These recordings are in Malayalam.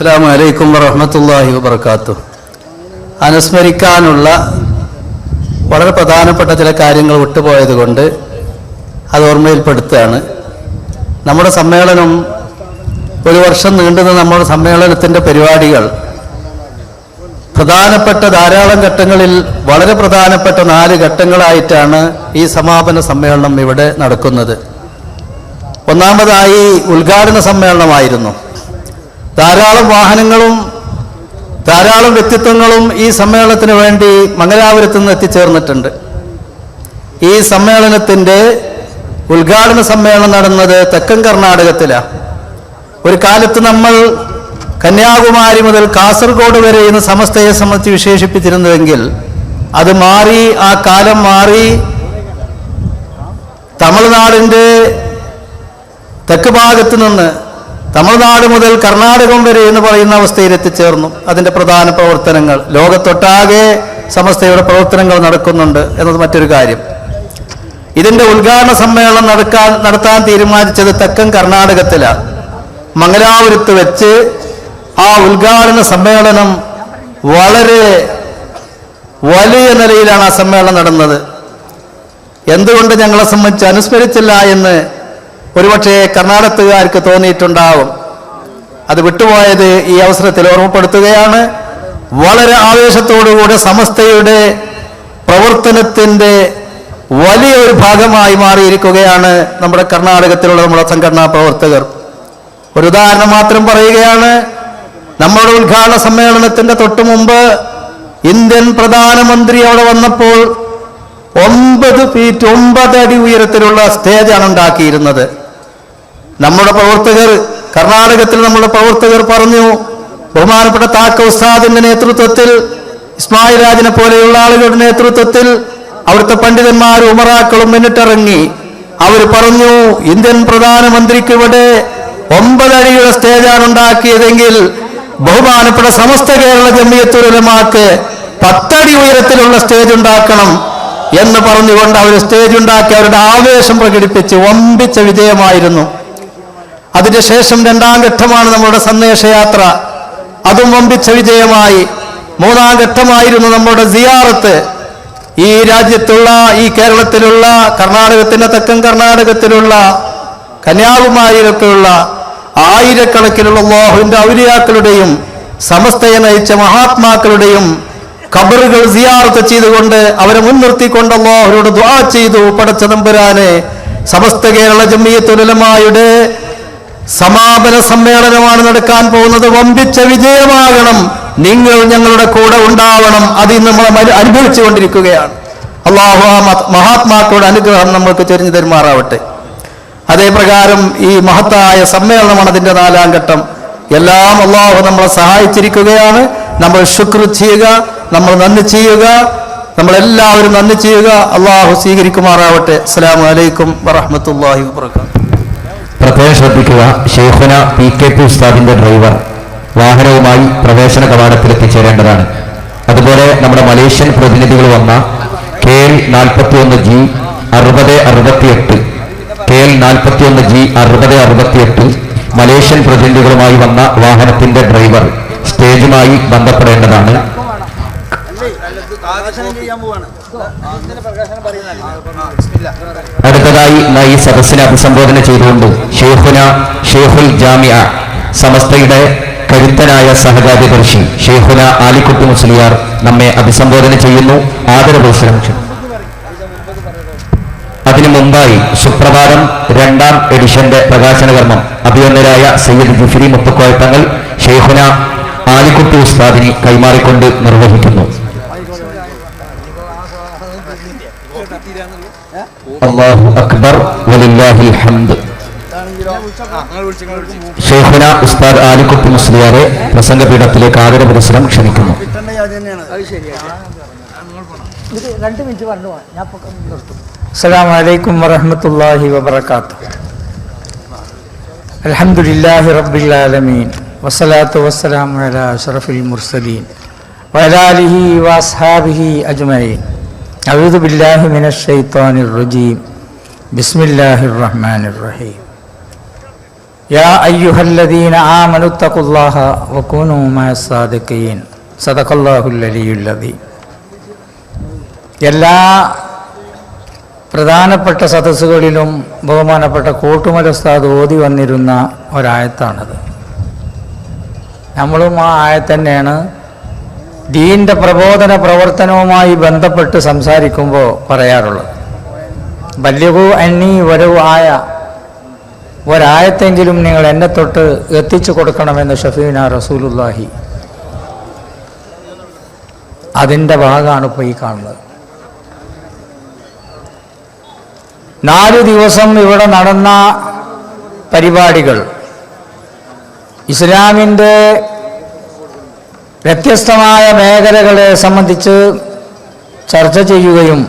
അസ്സാം വലൈക്കും വറഹമത്തല്ലാഹി വബർക്കാത്തു അനുസ്മരിക്കാനുള്ള വളരെ പ്രധാനപ്പെട്ട ചില കാര്യങ്ങൾ വിട്ടുപോയത് കൊണ്ട് അത് ഓർമ്മയിൽപ്പെടുത്തുകയാണ്. നമ്മുടെ സമ്മേളനം ഒരു വർഷം നീണ്ടുന്ന നമ്മുടെ സമ്മേളനത്തിന്റെ പരിപാടികൾ പ്രധാനപ്പെട്ട ധാരാളം ഘട്ടങ്ങളിൽ വളരെ പ്രധാനപ്പെട്ട നാല് ഘട്ടങ്ങളായിട്ടാണ് ഈ സമാപന സമ്മേളനം ഇവിടെ നടക്കുന്നത്. ഒന്നാമതായി ഉദ്ഘാടന സമ്മേളനമായിരുന്നു. ധാരാളം വാഹനങ്ങളും ധാരാളം വ്യക്തിത്വങ്ങളും ഈ സമ്മേളനത്തിന് വേണ്ടി മംഗലാപുരത്ത് നിന്ന് എത്തിച്ചേർന്നിട്ടുണ്ട്. ഈ സമ്മേളനത്തിന്റെ ഉദ്ഘാടന സമ്മേളനം നടന്നത് തെക്കൻ കർണാടകത്തിലാണ് ഒരു കാലത്ത് നമ്മൾ കന്യാകുമാരി മുതൽ കാസർഗോഡ് വരെ ഇന്ന് സമസ്തയെ സംബന്ധിച്ച് വിശേഷിപ്പിച്ചിരുന്നുവെങ്കിൽ അത് മാറി ആ കാലം മാറി തമിഴ്നാടിന്റെ തെക്ക് ഭാഗത്തു നിന്ന് തമിഴ്നാട് മുതൽ കർണാടകം വരെ എന്ന് പറയുന്ന അവസ്ഥയിൽ എത്തിച്ചേർന്നു. അതിന്റെ പ്രധാന പ്രവർത്തനങ്ങൾ. ലോകത്തൊട്ടാകെ സമസ്തയുടെ പ്രവർത്തനങ്ങൾ നടക്കുന്നുണ്ട് എന്നത് മറ്റൊരു കാര്യം. ഇതിന്റെ ഉദ്ഘാടന സമ്മേളനം നടക്കാൻ നടത്താൻ തീരുമാനിച്ചത് തെക്കൻ കർണാടകത്തിലാണ്. മംഗലാപുരത്ത് വെച്ച് ആ ഉദ്ഘാടന സമ്മേളനം വളരെ വലിയ നിലയിലാണ് ആ സമ്മേളനം നടന്നത്. എന്തുകൊണ്ട് ഞങ്ങളെ സംബന്ധിച്ച് അനുസ്മരിച്ചില്ല എന്ന് ഒരുപക്ഷെ കർണാടകത്തുകാർക്ക് തോന്നിയിട്ടുണ്ടാവും. അത് വിട്ടുപോയത് ഈ അവസരത്തിൽ ഓർമ്മപ്പെടുത്തുകയാണ്. വളരെ ആവേശത്തോടുകൂടെ സമസ്തയുടെ പ്രവർത്തനത്തിന്റെ വലിയൊരു ഭാഗമായി മാറിയിരിക്കുകയാണ് നമ്മുടെ കർണാടകത്തിലുള്ള നമ്മുടെ സംഘടനാ പ്രവർത്തകർ. ഒരു ഉദാഹരണം മാത്രം പറയുകയാണ്. നമ്മുടെ ഉദ്ഘാടന സമ്മേളനത്തിന്റെ തൊട്ടു മുമ്പ് ഇന്ത്യൻ പ്രധാനമന്ത്രി അവിടെ വന്നപ്പോൾ ഒമ്പത് ഫീറ്റ് ഒമ്പത് അടി ഉയരത്തിലുള്ള സ്റ്റേജാണ് ഉണ്ടാക്കിയിരുന്നത്. നമ്മുടെ പ്രവർത്തകർ കർണാടകത്തിൽ നമ്മുടെ പ്രവർത്തകർ പറഞ്ഞു ബഹുമാനപ്പെട്ട താക്ക ഉസ്താദിന്റെ നേതൃത്വത്തിൽ ഇസ്മായിൽ രാജിനെ പോലെയുള്ള ആളുകളുടെ നേതൃത്വത്തിൽ അവിടുത്തെ പണ്ഡിതന്മാരും ഉമറാക്കളും മുന്നിട്ടിറങ്ങി. അവർ പറഞ്ഞു ഇന്ത്യൻ പ്രധാനമന്ത്രിക്ക് ഇവിടെ ഒമ്പതടിയുടെ സ്റ്റേജാണ് ഉണ്ടാക്കിയതെങ്കിൽ ബഹുമാനപ്പെട്ട സമസ്ത കേരള ജമിയത്തുലമാക്ക് പത്തടി ഉയരത്തിലുള്ള സ്റ്റേജ് ഉണ്ടാക്കണം എന്ന് പറഞ്ഞുകൊണ്ട് അവർ സ്റ്റേജ് ഉണ്ടാക്കി. അവരുടെ ആവേശം പ്രകടിപ്പിച്ച് വമ്പിച്ച വിജയമായിരുന്നു. അതിന് ശേഷം രണ്ടാം ഘട്ടമാണ് നമ്മുടെ സന്ദേശയാത്ര. അതും വമ്പിച്ച വിജയമായി. മൂന്നാം ഘട്ടമായിരുന്നു നമ്മുടെ സിയാറത്ത്. ഈ രാജ്യത്തുള്ള ഈ കേരളത്തിലുള്ള കർണാടകത്തിന്റെ തെക്കൻ കർണാടകത്തിലുള്ള കന്യാകുമാരിയിലൊക്കെയുള്ള ആയിരക്കണക്കിനുള്ള അള്ളാഹുവിന്റെ ഔരിയാക്കളുടെയും സമസ്തയെ നയിച്ച മഹാത്മാക്കളുടെയും കബറുകൾ സിയാറത്ത് ചെയ്തുകൊണ്ട് അവരെ മുൻനിർത്തിക്കൊണ്ട് അള്ളാഹുരോട് ദ്വാ ചെയ്തു. പടച്ച നമ്പുരാനെ സമസ്ത കേരള ജമ്മിയത്തുലമായുടെ സമാപന സമ്മേളനമാണ് നടക്കാൻ പോകുന്നത്. വമ്പിച്ച വിജയമാകണം. നിങ്ങൾ ഞങ്ങളുടെ കൂടെ ഉണ്ടാവണം. അത് ഇന്ന് നമ്മൾ അനുഭവിച്ചു അനുഭവിച്ചുകൊണ്ടിരിക്കുകയാണ് അള്ളാഹു മഹാത്മാക്കളുടെ അനുഗ്രഹം നമ്മൾക്ക് ചൊരിഞ്ഞു തരുമാറാവട്ടെ. അതേപ്രകാരം ഈ മഹത്തായ സമ്മേളനമാണ് അതിന്റെ നാലാം ഘട്ടം. എല്ലാം അള്ളാഹു നമ്മളെ സഹായിച്ചിരിക്കുകയാണ്. നമ്മൾ ശുക്ർ ചെയ്യുക നമ്മൾ നന്ദി ചെയ്യുക നമ്മളെല്ലാവരും നന്ദി ചെയ്യുക. അള്ളാഹു സ്വീകരിക്കുമാറാവട്ടെ. അസ്സാം വലൈക്കും വറഹമത്തല്ലാഹി വാബർക്കാത്തു പ്രത്യേകം ശ്രദ്ധിക്കുക. ഷെയ്ഖുന പി കെ പി ഉസ്താദിന്റെ ഡ്രൈവർ വാഹനവുമായി പ്രവേശന കവാടത്തിൽ എത്തിച്ചേരേണ്ടതാണ്. അതുപോലെ നമ്മുടെ മലേഷ്യൻ പ്രതിനിധികൾ വന്ന കെ എൽ നാൽപ്പത്തി ഒന്ന് ജി അറുപത് അറുപത്തിയെട്ട്. കെ എൽ നാൽപ്പത്തി ഒന്ന് ജി അറുപത് അറുപത്തിയെട്ട് മലേഷ്യൻ പ്രതിനിധികളുമായി വന്ന വാഹനത്തിന്റെ ഡ്രൈവർ സ്റ്റേജുമായി ബന്ധപ്പെടേണ്ടതാണ്. അടുത്തതായി ഈ സദസ്സിനെ അഭിസംബോധന ചെയ്തുകൊണ്ട് ഷെയ്ഖുന ഷെയ്ഖുൽ ജാമിയ സമസ്തയുടെ കരുത്തനായ സഹകാര്യദർശി ഷെയ്ഖുന ആലിക്കുട്ടി മുസ്ലിയാർ നമ്മെ അഭിസംബോധന ചെയ്യുന്നു. ആദരപുരസ്സരം അതിനു മുമ്പായി സുപ്രഭാതം രണ്ടാം എഡിഷന്റെ പ്രകാശന കർമ്മം അഭിവന്ദരായ സയ്യിദ് ജുഫിരി മുത്തുക്കോയത്തങ്ങൾ ഷെയ്ഖുന ആലിക്കുട്ടി ഉസ്താദിനി കൈമാറിക്കൊണ്ട് നിർവഹിക്കുന്നു. അള്ളാഹു അക്ബർ വലില്ലാഹിൽ ഹംദ് ഷെയ്ഖുന ഉസ്താദ് ആലിക്കുട്ടി മുസ്ലിയാറെ പ്രസംഗ പീഠത്തിലേക്ക് ആദര പുരസ്സരം ക്ഷണിക്കുന്നു. അസ്സാം വലൈക്കും വറഹമത്തല്ലാഹി വബർക്കാത്തു അലഹമുല്ലാഹി റബ്ബിൽ ആലമീൻ. വസ്സലാത്തു വസ്സലാമു അലാ അഷ്റഫിൽ മുർസലീൻ. വലാലിഹി വാസ്ഹാബിഹി അജ്മൈ അഴുതു ബില്ലാഹി മിനഷൈത്താനിർ റജീം. ബിസ്മില്ലാഹിർ റഹ്മാനിർ റഹീം യാ അയ്യുഹല്ലദീന ആമനു തഖുല്ലാഹ വകൂനൂ മഅ സാദിഖീൻ. സദഖല്ലാഹുൽ അലിയുൽ എല്ലാ പ്രധാനപ്പെട്ട സദസ്സുകളിലും ബഹുമാനപ്പെട്ട കോട്ടുമല ഉസ്താദ് ഓതി വന്നിരുന്ന ഒരായത്താണത്. നമ്മളും ആ ആയത്തന്നെയാണ് ദീന്റെ പ്രബോധന പ്രവർത്തനവുമായി ബന്ധപ്പെട്ട് സംസാരിക്കുമ്പോൾ പറയാറുള്ളത്. ബല്യകു അന്നി വരവ് ആയ ഒരായത്തെങ്കിലും നിങ്ങൾ എന്നെ തൊട്ട് എത്തിച്ചു കൊടുക്കണമെന്ന് ഷഫീന റസൂലുല്ലാഹി അതിന്റെ ഭാഗമാണ് ഇപ്പോൾ ഈ കാണുന്നത്. നാല് ദിവസം ഇവിടെ നടന്ന പരിപാടികൾ ഇസ്ലാമിന്റെ വ്യത്യസ്തമായ മേഖലകളെ സംബന്ധിച്ച് ചർച്ച ചെയ്യുകയും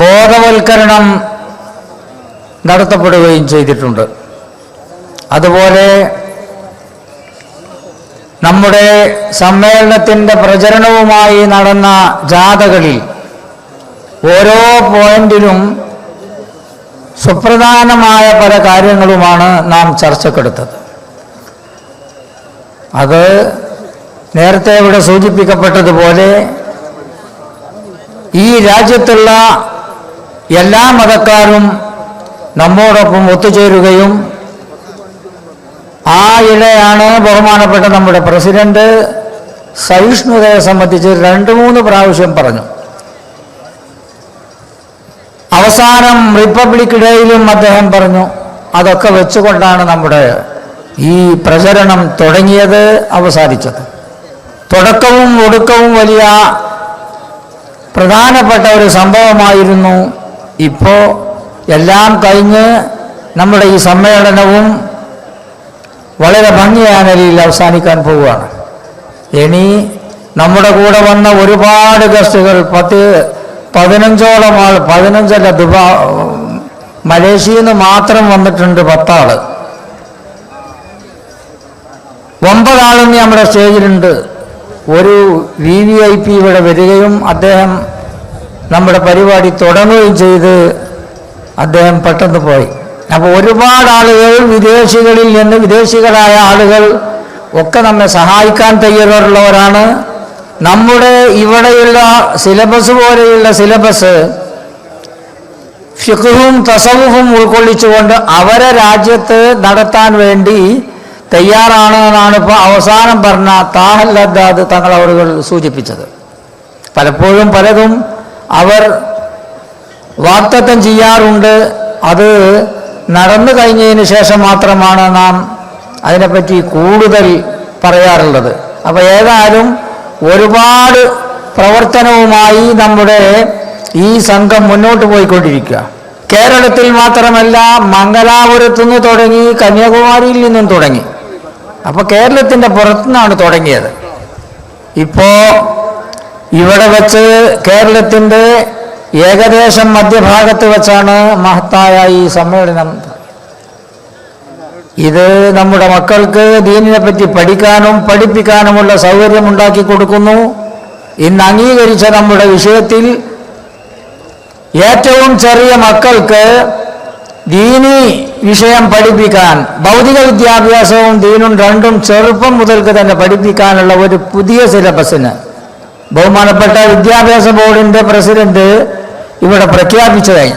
ബോധവൽക്കരണം നടത്തപ്പെടുകയും ചെയ്തിട്ടുണ്ട്. അതുപോലെ നമ്മുടെ സമ്മേളനത്തിന്റെ പ്രചരണവുമായി നടന്ന ജാഥകളിൽ ഓരോ പോയിന്റിലും സുപ്രധാനമായ പല കാര്യങ്ങളുമാണ് നാം ചർച്ചക്കെടുത്തത്. അത് നേരത്തെ ഇവിടെ സൂചിപ്പിക്കപ്പെട്ടതുപോലെ ഈ രാജ്യത്തുള്ള എല്ലാ മതക്കാരും നമ്മോടൊപ്പം ഒത്തുചേരുകയും ആ ഇടയാണ് ബഹുമാനപ്പെട്ട നമ്മുടെ പ്രസിഡന്റ് സഹിഷ്ണുതയെ സംബന്ധിച്ച് രണ്ട് മൂന്ന് പ്രാവശ്യം പറഞ്ഞു. അവസാനം റിപ്പബ്ലിക് ഡേയിലും അദ്ദേഹം പറഞ്ഞു അതൊക്കെ വെച്ചുകൊണ്ടാണ് നമ്മുടെ ഈ പ്രചരണം തുടങ്ങിയത് അവസാനിച്ചത്. തുടക്കവും ഒടുക്കവും വലിയ പ്രധാനപ്പെട്ട ഒരു സംഭവമായിരുന്നു ഇപ്പോൾ എല്ലാം കഴിഞ്ഞ് നമ്മുടെ ഈ സമ്മേളനവും വളരെ ഭംഗിയായ നിലയിൽ അവസാനിക്കാൻ പോവുകയാണ്. ഇനി നമ്മുടെ കൂടെ വന്ന ഒരുപാട് ഗസ്റ്റുകൾ പത്ത് പതിനഞ്ചോളം ആൾ പതിനഞ്ചല്ല ദുബാ മലേഷ്യയിൽ നിന്ന് മാത്രം വന്നിട്ടുണ്ട് പത്താൾ. ഒമ്പതാളിന്ന് നമ്മുടെ സ്റ്റേജിലുണ്ട്. ഒരു വി വി ഐ പി ഇവിടെ വരികയും അദ്ദേഹം നമ്മുടെ പരിപാടി തുടങ്ങുകയും ചെയ്ത് അദ്ദേഹം പെട്ടെന്ന് പോയി. അപ്പോൾ ഒരുപാട് ആളുകൾ വിദേശികളിൽ നിന്ന് വിദേശികളായ ആളുകൾ ഒക്കെ നമ്മെ സഹായിക്കാൻ തയ്യാറുള്ളവരാണ്. നമ്മുടെ ഇവിടെയുള്ള സിലബസ് പോലെയുള്ള സിലബസ് ഫിഖുഹും തസവുഹും ഉൾക്കൊള്ളിച്ചുകൊണ്ട് അവരെ രാജ്യത്ത് നടത്താൻ വേണ്ടി തയ്യാറാണ് എന്നാണ് ഇപ്പോൾ അവസാനം പറഞ്ഞ താഹൽ ലദ്ദാദ് തങ്ങൾ അവരുകൾ സൂചിപ്പിച്ചത്. പലപ്പോഴും പലതും അവർ വാക്തത്വം ചെയ്യാറുണ്ട്. അത് നടന്നു കഴിഞ്ഞതിന് ശേഷം മാത്രമാണ് നാം അതിനെപ്പറ്റി കൂടുതൽ പറയാറുള്ളത്. അപ്പോൾ ഏതായാലും ഒരുപാട് പ്രവർത്തനവുമായി നമ്മുടെ ഈ സംഘം മുന്നോട്ട് പോയിക്കൊണ്ടിരിക്കുക. കേരളത്തിൽ മാത്രമല്ല മംഗലാപുരത്തു നിന്ന് തുടങ്ങി കന്യാകുമാരിയിൽ നിന്നും തുടങ്ങി. അപ്പോൾ കേരളത്തിന്റെ പുറത്തുനിന്നാണ് തുടങ്ങിയത്. ഇപ്പോൾ ഇവിടെ വെച്ച് കേരളത്തിന്റെ ഏകദേശം മധ്യഭാഗത്ത് വെച്ചാണ് മഹത്തായ ഈ സമ്മേളനം. ഇത് നമ്മുടെ മക്കൾക്ക് ദീനിനെ പറ്റി പഠിക്കാനും പഠിപ്പിക്കാനുമുള്ള സൗകര്യം ഉണ്ടാക്കി കൊടുക്കുന്നു. ഇന്ന് അംഗീകരിച്ച നമ്മുടെ വിഷയത്തിൽ ഏറ്റവും ചെറിയ മക്കൾക്ക് ദീനി വിഷയം പഠിപ്പിക്കാൻ ഭൗതിക വിദ്യാഭ്യാസവും ദീനും രണ്ടും ചെറുപ്പം മുതൽക്ക് തന്നെ പഠിപ്പിക്കാനുള്ള ഒരു പുതിയ സിലബസിന്. ബഹുമാനപ്പെട്ട വിദ്യാഭ്യാസ ബോർഡിന്റെ പ്രസിഡന്റ് ഇവിടെ പ്രഖ്യാപിച്ചതായി.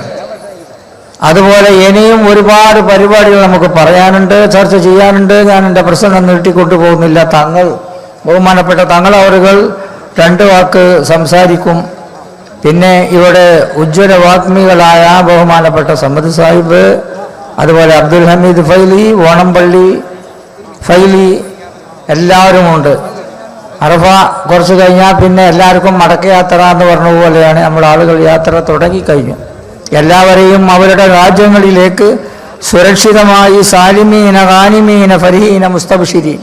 അതുപോലെ ഇനിയും ഒരുപാട് പരിപാടികൾ നമുക്ക് പറയാനുണ്ട് ചർച്ച ചെയ്യാനുണ്ട്. ഞാൻ എന്റെ പ്രസംഗം നീട്ടിക്കൊണ്ടു പോകുന്നില്ല തങ്ങൾ ബഹുമാനപ്പെട്ട തങ്ങൾ അവരുകൾ രണ്ട് വാക്ക് സംസാരിക്കും. പിന്നെ ഇവിടെ ഉജ്ജ്വല വാഗ്മികളായ ബഹുമാനപ്പെട്ട സമ്മദ് സാഹിബ് അതുപോലെ അബ്ദുൽ ഹമീദ് ഫൈലി ഓണംപള്ളി ഫൈലി എല്ലാവരുമുണ്ട്. അറഫ കുറച്ച് കഴിഞ്ഞാൽ പിന്നെ എല്ലാവർക്കും മടക്കയാത്ര എന്ന് പറഞ്ഞ പോലെയാണ് നമ്മുടെ ആളുകൾ യാത്ര തുടങ്ങിക്കഴിഞ്ഞു. എല്ലാവരെയും അവരുടെ രാജ്യങ്ങളിലേക്ക് സുരക്ഷിതമായി സാലിമീന റാനിമീന ഫരീന മുസ്തബഷിരി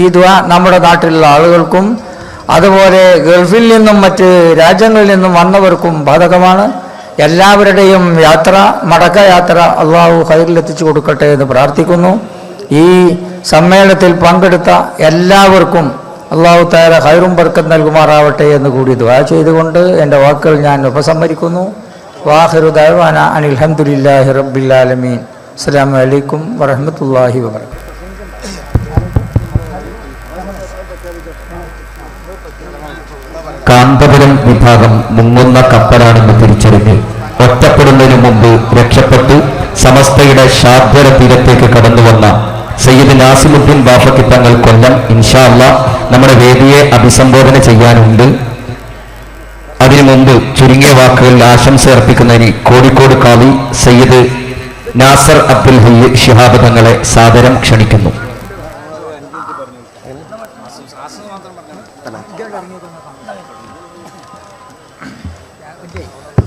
ഈ ദ്വ നമ്മുടെ നാട്ടിലുള്ള ആളുകൾക്കും അതുപോലെ ഗൾഫിൽ നിന്നും മറ്റ് രാജ്യങ്ങളിൽ നിന്നും വന്നവർക്കും ബാധകമാണ്. എല്ലാവരുടെയും യാത്ര മടക്ക യാത്ര അള്ളാഹു ഹൈറിലെത്തിച്ചു കൊടുക്കട്ടെ എന്ന് പ്രാർത്ഥിക്കുന്നു. ഈ സമ്മേളനത്തിൽ പങ്കെടുത്ത എല്ലാവർക്കും അള്ളാഹു താര ഹൈറും ബർക്കം നൽകുമാറാവട്ടെ എന്ന് കൂടി ദ്വാ ചെയ്തുകൊണ്ട് എന്റെ വാക്കുകൾ ഞാൻ ഉപസംഹരിക്കുന്നു. വാഹിറു ദൈവാന അനിൽ ഹംദുലില്ലാഹി റബ്ബിൽ ആലമീൻ. അസ്സാം വലൈക്കും വറഹമത്തല്ലാഹി വാബർക്കാത്തു കാന്തപുരം വിഭാഗം മുങ്ങുന്ന കപ്പലാണെന്ന് തിരിച്ചറിഞ്ഞ് ഒറ്റപ്പെടുന്നതിനു മുമ്പ് രക്ഷപ്പെട്ടു സമസ്തയുടെ ശാദ്വര തീരത്തേക്ക് കടന്നു വന്ന സയ്യിദ് നാസിമുദ്ദീൻ ബാഫക്കി തങ്ങൾ കൊല്ലം ഇൻഷാല്ല നമ്മുടെ വേദിയെ അഭിസംബോധന ചെയ്യാനുണ്ട്. അതിനു മുമ്പ് ചുരുങ്ങിയ വാക്കുകളിൽ ആശംസ അർപ്പിക്കുന്നതിന് കോഴിക്കോട് കാവി സയ്യിദ് നാസർ അബ്ദുൽ ഹയ്യ് ഷിഹാബ് തങ്ങളെ സാദരം ക്ഷണിക്കുന്നു.